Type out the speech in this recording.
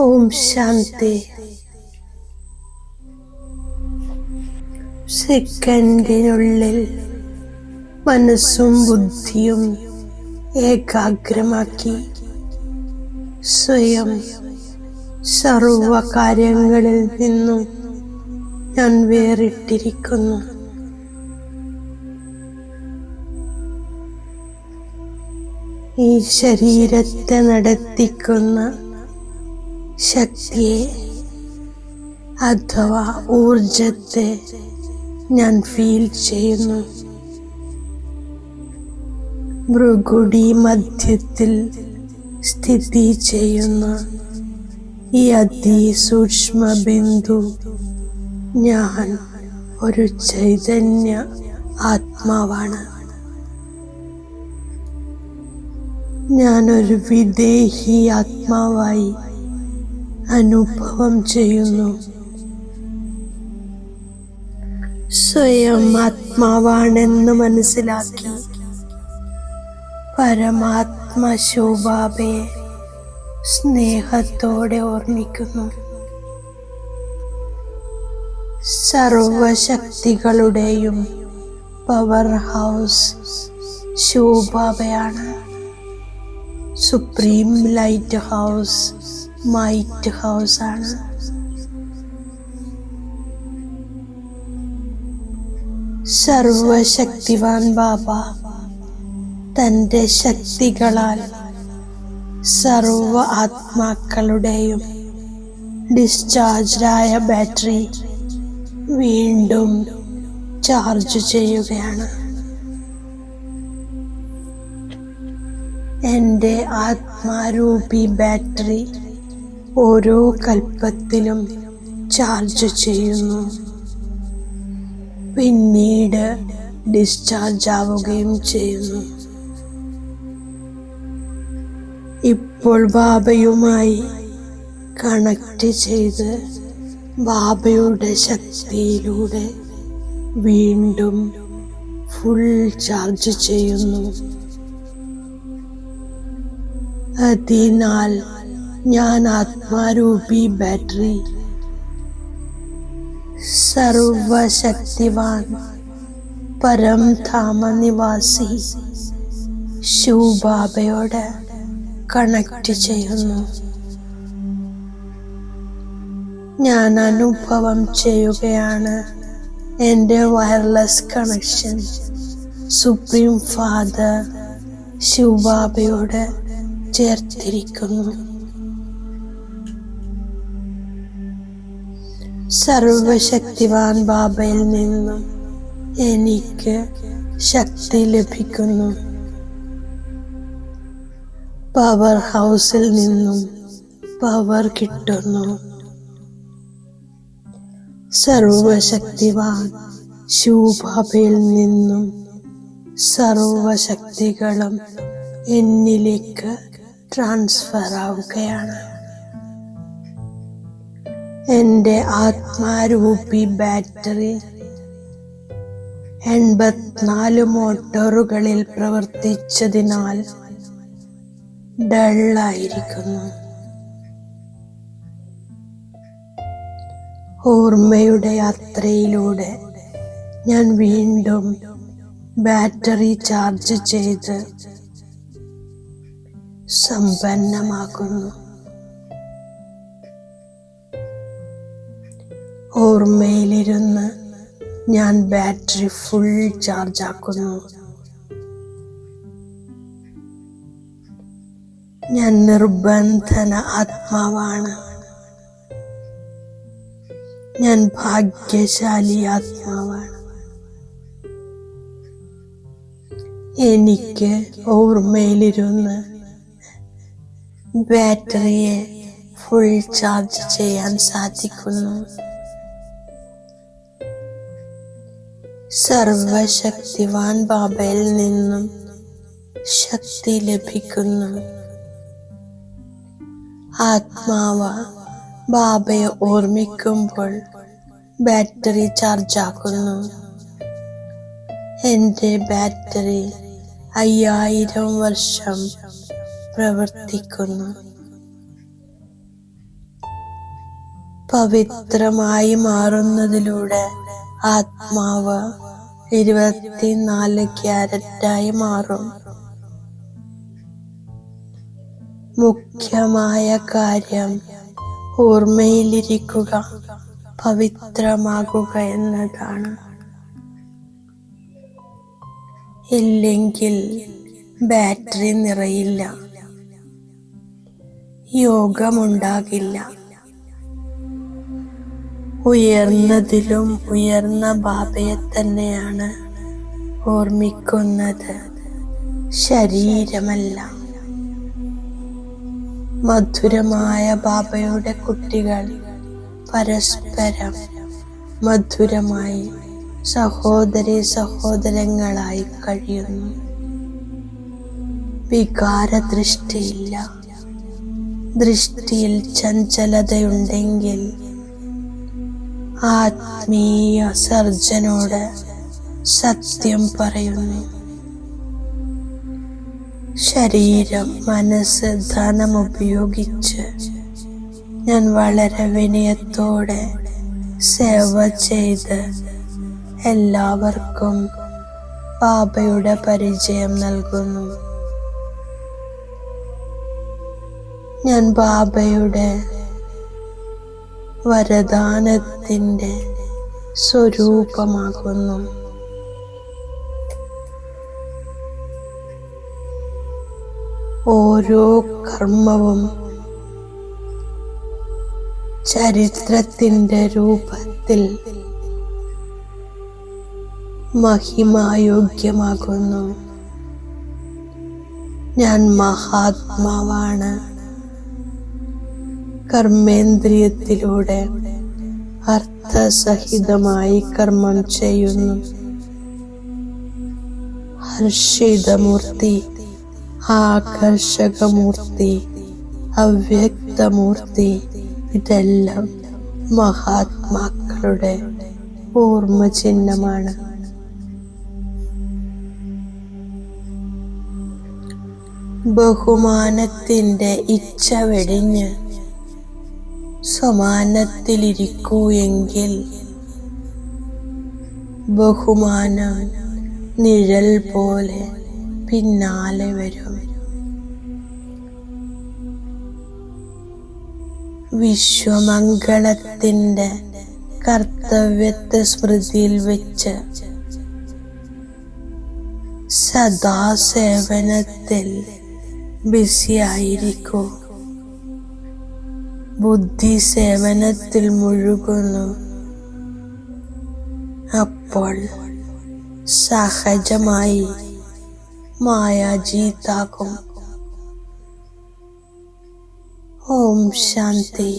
ഓം ശാന്തി. സെക്കൻഡിനുള്ളിൽ മനസ്സും ബുദ്ധിയും ഏകാഗ്രമാക്കി സ്വയം സർവ കാര്യങ്ങളിൽ നിന്നും ഞാൻ വേറിട്ടിരിക്കുന്നു. ഈ ശരീരത്തെ നടത്തിക്കുന്ന ശക്തിയെ അഥവാ ഊർജത്തെ ഞാൻ ഫീൽ ചെയ്യുന്നു. ഭൃഗുടി മധ്യത്തിൽ സ്ഥിതി ചെയ്യുന്ന ഈ അതിസൂക്ഷ്മ ബിന്ദു ഞാൻ ഒരു ചൈതന്യ ആത്മാവാണ്. ഞാനൊരു വിദേഹി ആത്മാവായി അനുഭവം ചെയ്യുന്നു. സ്വയം ആത്മാവാണെന്ന് മനസ്സിലാക്കി പരമാത്മ ശോഭാബയെ സ്നേഹത്തോടെ ഓർമ്മിക്കുന്നു. സർവശക്തികളുടെയും power house ശോഭാബയാണ് supreme light house might house ആണ് സർവശക്തിവാൻ ബാബ തന്റെ ശക്തികളാൽ സർവ ആത്മാക്കളുടെയും ഡിസ്ചാർജായ ബാറ്ററി വീണ്ടും ചാർജ് ചെയ്യുകയാണ്. എന്റെ ആത്മാരൂപി ബാറ്ററി ഓരോ കൽപ്പത്തിലും ചാർജ് ചെയ്യുന്നു. പിന്നീട് ഡിസ്ചാർജ് ആവുകയും ചെയ്യുന്നു. ഇപ്പോൾ ബാബയുമായി കണക്ട് ചെയ്ത് ബാബയുടെ ശക്തിയിലൂടെ വീണ്ടും ഫുൾ ചാർജ് ചെയ്യുന്നു. അതിനാൽ ഞാൻ ആത്മാരൂപി ബാറ്ററി. സർവശക്തിവാൻ പരം നിവാസി ശിവബാബയോട് കണക്ട് ചെയ്യുന്നു. ഞാൻ അനുഭവം ചെയ്യുകയാണ് എന്റെ വയർലെസ് കണക്ഷൻ. സുപ്രീം ഫാദർ ശിവബാബയോട് ചേർത്തിരിക്കുന്നു. സർവശക്തിവാൻ ബാബയിൽ നിന്നും എനിക്ക് ശക്തി ലഭിക്കുന്നു. പവർ ഹൗസിൽ നിന്നും പവർ കിട്ടുന്നു. സർവശക്തിവാൻ ശിവബാബയിൽ നിന്നും സർവശക്തികളും എന്നിലേക്ക് ട്രാൻസ്ഫർ ആവുകയാണ് എന്റെ ആത്മാരൂപി ബാറ്ററി. എൺപത്തിനാല് മോട്ടോറുകളിൽ പ്രവർത്തിച്ചതിനാൽ ഡള്ളായിരിക്കുന്നു. ഓർമ്മയുടെ യാത്രയിലൂടെ ഞാൻ വീണ്ടും ബാറ്ററി ചാർജ് ചെയ്ത് സമ്പന്നമാക്കുന്നു ഓർമ്മയിലിരുന്ന് ഞാൻ ബാറ്ററി ഫുൾ ചാർജ് ആക്കുന്നു. ഞാൻ നിർബന്ധന ആത്മാവാണ്. ഞാൻ ഭാഗ്യശാലി ആത്മാവാണ്. എനിക്ക് ഓർമ്മയിലിരുന്ന് ബാറ്ററിയെ ഫുൾ ചാർജ് ചെയ്യാൻ സാധിക്കുന്നു. സർവശക്തിവാൻ ബാബയിൽ നിന്നും ശക്തി ലഭിക്കുന്നു. ആത്മാവ ബാബയെ ഓർമ്മിക്കുമ്പോൾ ബാറ്ററി ചാർജ് ആക്കുന്നു എന്റെ ബാറ്ററി അയ്യായിരം വർഷം പ്രവർത്തിക്കുന്നു. പവിത്രമായി മാറുന്നതിലൂടെ ആത്മാവ് ഇരുപത്തിനാല് ക്യാരറ്റായി മാറും. മുഖ്യമായ കാര്യം ഓർമ്മയിലിരിക്കുക പവിത്രമാകുക എന്നതാണ്. ഇല്ലെങ്കിൽ ബാറ്ററി നിറയില്ല. യോഗമുണ്ടാകില്ല. ഉയർന്നതിലും ഉയർന്ന ബാബയെ തന്നെയാണ് ഓർമ്മിക്കുന്നത്. ശരീരമല്ല. മധുരമായ ബാബയുടെ കുട്ടികൾ പരസ്പരം മധുരമായി സഹോദരി സഹോദരങ്ങളായി കഴിയുന്നു. വികാര ദൃഷ്ടിയില്ല ദൃഷ്ടിയിൽ ചഞ്ചലതയുണ്ടെങ്കിൽ ആത്മീയ സർജനോട് സത്യം പറയുന്നു. ശരീരം മനസ്സ് ധനം ഉപയോഗിച്ച് ഞാൻ വളരെ വിനയത്തോടെ സേവ ചെയ്ത് എല്ലാവർക്കും ബാബയുടെ പരിചയം നൽകുന്നു. ഞാൻ ബാബയുടെ വരദാനത്തിന്റെ സ്വരൂപമാകുന്നു. ഓരോ കർമ്മവും ചരിത്രത്തിന്റെ രൂപത്തിൽ മഹിമായോഗ്യമാകുന്നു. ഞാൻ മഹാത്മാവാണ്. കർമ്മേന്ദ്രിയത്തിലൂടെ അർത്ഥസഹിതമായി കർമ്മം ചെയ്യുന്നു. ഹർഷിതമൂർത്തി ആകർഷകമൂർത്തി അവ്യക്തമൂർത്തി ഇതെല്ലാം മഹാത്മാക്കളുടെ ഓർമ്മ ചിഹ്നമാണ് ഇച്ഛ വെടിഞ്ഞ് സമാനത്തിലിരിക്കൂ എങ്കിൽ ബഹുമാനം നിഴൽ പോലെ പിന്നാലെ വരും. വിശ്വമംഗളത്തിന്റെ കർത്തവ്യത്തെ സ്മൃതിയിൽ വെച്ച് സദാ സേവനത്തിൽ ബിസിയായിരിക്കൂ. ബുദ്ധി സേവനത്തിൽ മുഴുകുന്നു. അപ്പോൾ സഹജമായി മായാജീത്താകും ഓം ശാന്തി.